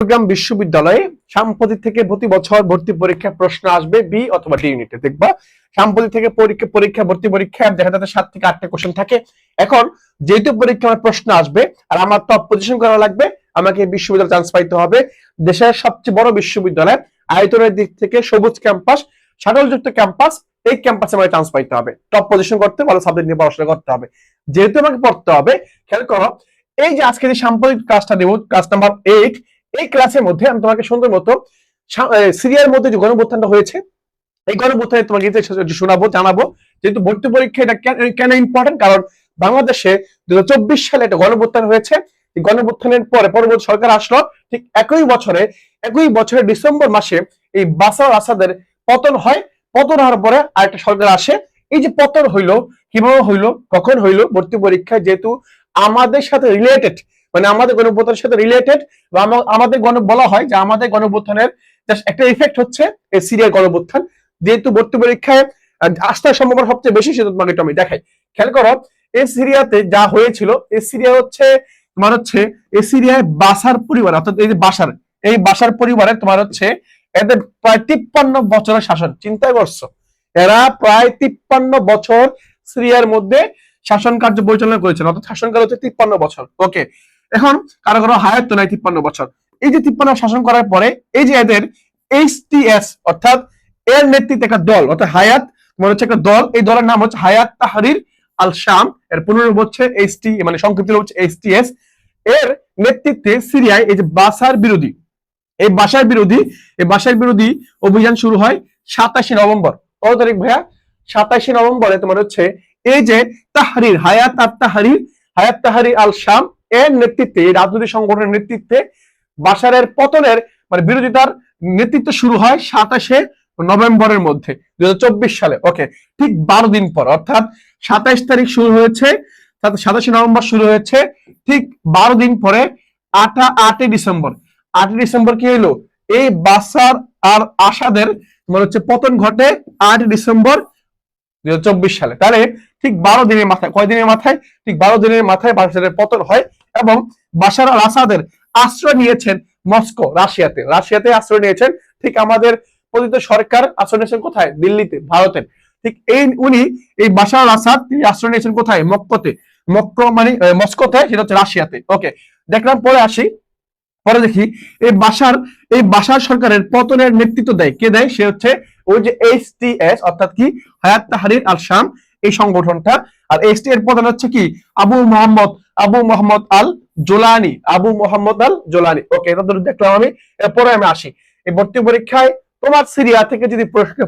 চট্টগ্রাম বিশ্ববিদ্যালয়ে সাম্প্রতিক থেকে প্রতি বছর ভর্তি পরীক্ষা প্রশ্ন আসবে বি অথবা ডি ইউনিটে দেখবা সাম্প্রতিক থেকে পরীক্ষা পরীক্ষা, ভর্তি পরীক্ষা, দেখা যাচ্ছে সাত থেকে আটটা কোশ্চেন থাকে। এখন যেহেতু পরীক্ষা আমার প্রশ্ন আসবে, আর আমার টপ পজিশন করা লাগবে, আমাকে বিশ্ববিদ্যালয়ে চান্স পাইতে হবে। দেশের সবচেয়ে বড় বিশ্ববিদ্যালয়, আয়তনের দিক থেকে সবুজ ক্যাম্পাস শাটলযুক্ত ক্যাম্পাস এই ক্যাম্পাসে আমাকে চান্স পাইতে হবে। টপ পজিশন করতে ভালো সাবজেক্ট নিয়ে পড়াশোনা করতে হবে। যেহেতু আমাকে পড়তে হবে, খেয়াল করো, এই যে আজকে যে সাম্প্রতিক ক্লাসটা দেবো ক্লাস নাম্বার এইট এই ক্লাসের মধ্যে আমি তোমাকে সুন্দর মতো সিরিয়ার মধ্যে যে গণভ্যুত্থানটা হয়েছে, এই গণভ্যুত্থানে তোমাকে শোনাবো, জানাব যেহেতু ভর্তি পরীক্ষা এটা কেন- ইম্পর্টেন্ট কারণ বাংলাদেশে দু সালে একটা গণভ্যুত্থান হয়েছে। এই পরে পরবর্তী সরকার আসলো, ঠিক একই বছরে, একই বছরের ডিসেম্বর মাসে এই বাসার আসাদের পতন হয়। পতন হওয়ার পরে আরেকটা সরকার আসে। এই যে পতন হইল, কীভাবে হইল, কখন হইল, ভর্তি পরীক্ষায় যেহেতু আমাদের সাথে রিলেটেড মানে আমাদের গণভ্যুত্থানের সাথে রিলেটেড বা আমাদের গণ বলা হয় যে আমাদের গণভ্যুত্থানের একটা ইফেক্ট হচ্ছে এই সিরিয়ার গণভ্যুত্থান যেহেতু ভর্তি পরীক্ষায় আস্থার সম্ভাবনা সবচেয়ে বেশি সেটা তোমাকে একটু আমি দেখাই। খেয়াল করো, এই সিরিয়াতে যা হয়েছিল, এই সিরিয়া হচ্ছে, তোমার হচ্ছে, এই সিরিয়ায় বাসার পরিবার, অর্থাৎ এই যে বাসার, এই বাসার পরিবারে তোমার হচ্ছে, এদের প্রায় তিপ্পান্ন বছরের শাসন, চিন্তায় করছ এরা প্রায় তিপ্পান্ন বছর সিরিয়ার মধ্যে শাসন কার্য পরিচালনা করেছেন, অর্থাৎ শাসনকাল হচ্ছে তিপ্পান্ন বছর। ওকে এখন কারও কারও হায়াত তো নাই তিপ্পান্ন বছর। এই যে তিপ্পান্ন শাসন করার পরে এই যে এদের এইচটিএস অর্থাৎ এর নেতৃত্বে একটা দল, অর্থাৎ হায়াত মানে হচ্ছে একটা দল, এই দলের নাম হচ্ছে হায়াত তাহারির আল শাম এর পুনরূপ হচ্ছে এইচটি মানে সংক্ষিপ্ত হচ্ছে এইচটিএস এর নেতৃত্বে সিরিয়ায় এই যে বাসার বিরোধী, এই বাসার বিরোধী, এই বাসার বিরোধী অভিযান শুরু হয় সাতাশে নভেম্বর। কত তারিখ ভাইয়া? সাতাশে নভেম্বরে তোমার হচ্ছে এই যে তাহারির, হায়াত আর তাহারির, হায়াত তাহারি আল শাম এর নেতৃত্বে, এই রাজনৈতিক সংগঠনের নেতৃত্বে বাসারের পতনের মানে বিরোধিতার নেতৃত্ব শুরু হয় সাতাশে নভেম্বরের মধ্যে দুই হাজার চব্বিশ সালে। ওকে ঠিক বারো দিন পর, অর্থাৎ সাতাইশ তারিখ শুরু হয়েছে সাতাশে নভেম্বর শুরু হয়েছে, ঠিক বারো দিন পরে, আটা আটই ডিসেম্বর। আটই ডিসেম্বর কি হলো এই বাসার আর আসাদের মানে হচ্ছে পতন ঘটে আট ডিসেম্বর দুই হাজার চব্বিশ সালে। তাহলে ঠিক বারো দিনের মাথায়, কয় দিনের মাথায়? ঠিক বারো দিনের মাথায় বাসারের পতন হয় এবং বাসার আল আসাদের আশ্রয় নিয়েছেন মস্কো, রাশিয়াতে। রাশিয়াতে আশ্রয় নিয়েছেন, ঠিক আমাদের পতিত সরকার আশ্রয় নিয়েছেন কোথায়? দিল্লিতে ভারতের ঠিক এই উনি, এই বাসার আল আসাদ তিনি আশ্রয় নিয়েছেন কোথায়? মক্কোতে। মক্কো মানে মস্কোতে, সেটা হচ্ছে রাশিয়াতে। ওকে, দেখলাম, পরে আসি। পরে দেখি, এই বাসার এই বাসার সরকারের পতনের নেতৃত্ব দেয়। কে দেয়? সে হচ্ছে ওই যে এইচটিএস অর্থাৎ কি? হায়াত তাহারির আল শাম এই সংগঠনটা। আর এইচ টি এর পতন হচ্ছে কি? Abu Mohammad Abu Mohammad al Jolani Abu Mohammad al Jolani okay, এটা ধরে দেখলাম আমি। এরপরে আমি আসি। এই ভর্তি পরীক্ষায় তোমার সিরিয়া থেকে যদি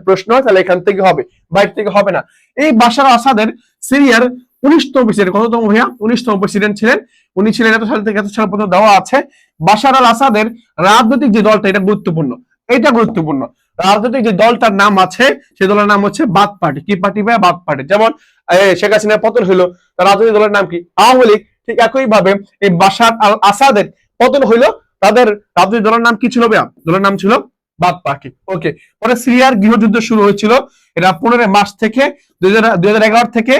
প্রশ্ন হয়, তাহলে এখান থেকে হবে, বাইরে থেকে হবে না। এই বাসার আসাদের সিরিয়ার উনিশতম প্রেসিডেন্ট কততম ভাইয়া? উনিশতম প্রেসিডেন্ট ছিলেন। উনি ছিলেন এত সাল থেকে এত সাল পর্যন্ত দেওয়া আছে। বাশার আল আসাদের রাজনৈতিক যে দলটা, এটা গুরুত্বপূর্ণ। এটা গুরুত্বপূর্ণ। রাজনৈতিক যে দলটার নাম আছে সেই দলের নাম হচ্ছে বাদ পার্টি। কি পার্টি ভাই বাদ পার্টি। যেমন শেখ হাসিনার পতন হইল রাজনৈতিক দলের নাম কি? আওয়ামী লীগ ঠিক একই ভাবে এই বাশার আল আসাদের পতন হইল তাদের রাজনৈতিক দলের নাম কি ছিল ভাইয়া? দলের নাম ছিল বাদ পার্টি ওকে, পরে সিরিয়ার গৃহযুদ্ধ শুরু হয়েছিল। এটা পনেরো মার্চ থেকে দুই হাজার থেকে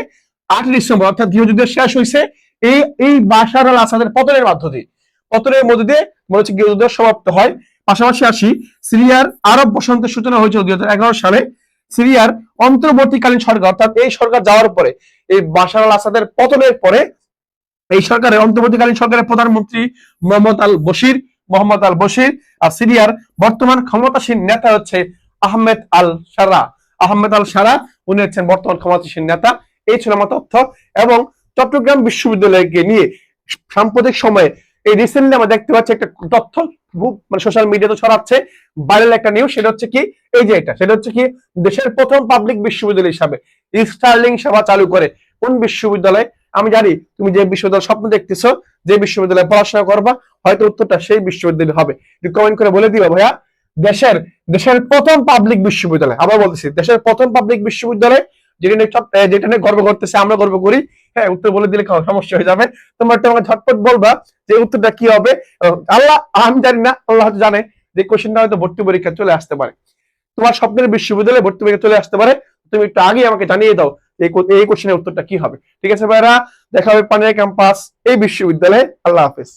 আট ডিসেম্বর, অর্থাৎ গৃহযুদ্ধ শেষ হয়েছে এই এই বাশার আল আসাদের পতনের মধ্য দিয়ে পতনের মধ্যে দিয়ে মনে হচ্ছে গৃহযুদ্ধ সমাপ্ত হয়। পাশাপাশি আসি, সিরিয়ার আরব বসন্তের সূচনা হয়েছিল দুই হাজার এগারো সালে। সিরিয়ার অন্তর্বর্তীকালীন সরকার, অর্থাৎ এই সরকার যাওয়ার পরে এই বাশার আল আসাদের পতনের পরে এই সরকারের, অন্তর্বর্তীকালীন সরকারের প্রধানমন্ত্রী মোহাম্মদ আল বশির, মোহাম্মদ আল বশির আর সিরিয়ার বর্তমান ক্ষমতাসীন নেতা হচ্ছে আহমেদ আল সারা। আহমেদ আল সারা, উনি হচ্ছেন বর্তমান ক্ষমতাসীন নেতা। এই ছিল আমার তথ্য এবং চট্টগ্রাম বিশ্ববিদ্যালয়কে নিয়ে সাম্প্রতিক সময়ে এই রিসেন্টলি আমরা দেখতে পাচ্ছি একটা তথ্য মানে সোশ্যাল মিডিয়াতে ছড়াচ্ছে ভাইরাল একটা নিউজ সেটা হচ্ছে কি, এই যে এটা, সেটা হচ্ছে কি, দেশের প্রথম পাবলিক বিশ্ববিদ্যালয় হিসাবে স্টার্লিং সেবা চালু করে কোন বিশ্ববিদ্যালয়? আমি জানি তুমি যে বিশ্ববিদ্যালয় স্বপ্ন দেখতেছো, যে বিশ্ববিদ্যালয়ে পড়াশোনা করবা, হয়তো উত্তরটা সেই বিশ্ববিদ্যালয় হবে। একটু কমেন্ট করে বলে দিবা ভাইয়া, দেশের দেশের প্রথম পাবলিক বিশ্ববিদ্যালয়, আবার বলতেছি, দেশের প্রথম পাবলিক বিশ্ববিদ্যালয় যেটা নিয়ে যেটা নিয়ে গর্ব করতেছে, আমরা গর্ব করি। হ্যাঁ উত্তর বলে দিলে সমস্যা হয়ে যাবে। তোমরা আমাকে ঝটপট বলবা যে উত্তরটা কি হবে। আল্লাহ, আমি জানি না, আল্লাহ হয়তো জানে যে কোশ্চেনটা হয়তো ভর্তি পরীক্ষা চলে আসতে পারে। তোমার স্বপ্নের বিশ্ববিদ্যালয়ে ভর্তি পরীক্ষা চলে আসতে পারে। তুমি একটু আগে আমাকে জানিয়ে দাও এই কোশ্চেনের উত্তরটা কি হবে? ঠিক আছে ভাইরা দেখা হবে পানিয়া ক্যাম্পাস, এই বিশ্ববিদ্যালয়ে। আল্লাহ হাফেজ।